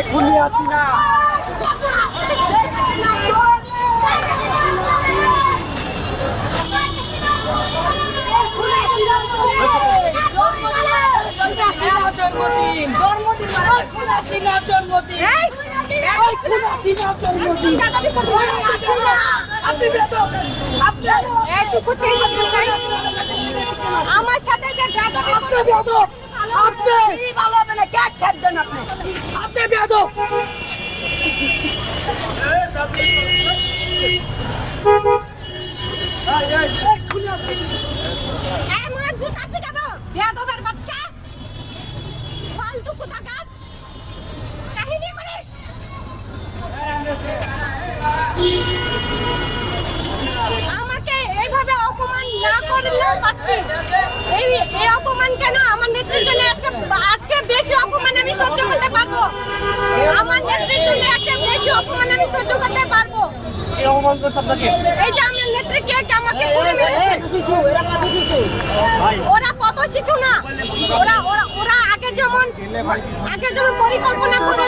এই খুনি আছি না। আমার সাথে যে আপনি আপনি ভালো হবে না। করিস আমাকে এইভাবে অপমান না করলেও পারতি এই অপমান কেন? আমার নেত্রীর আছে বেশি অপমান আমি সহ্য করতে পারব আমার নেত্রীর জন্য আছে বেশি অপমান আমি সহ্য করতে পারব। এই অপমান করছ আপনাকে? এই যে আমার নেত্রী কে কে আমাকে পুড়ে মেরেছে? ওরা কত শিশু না? ওরা ওরা ওরা আগে যেমন আগে যেমন পরিকল্পনা করে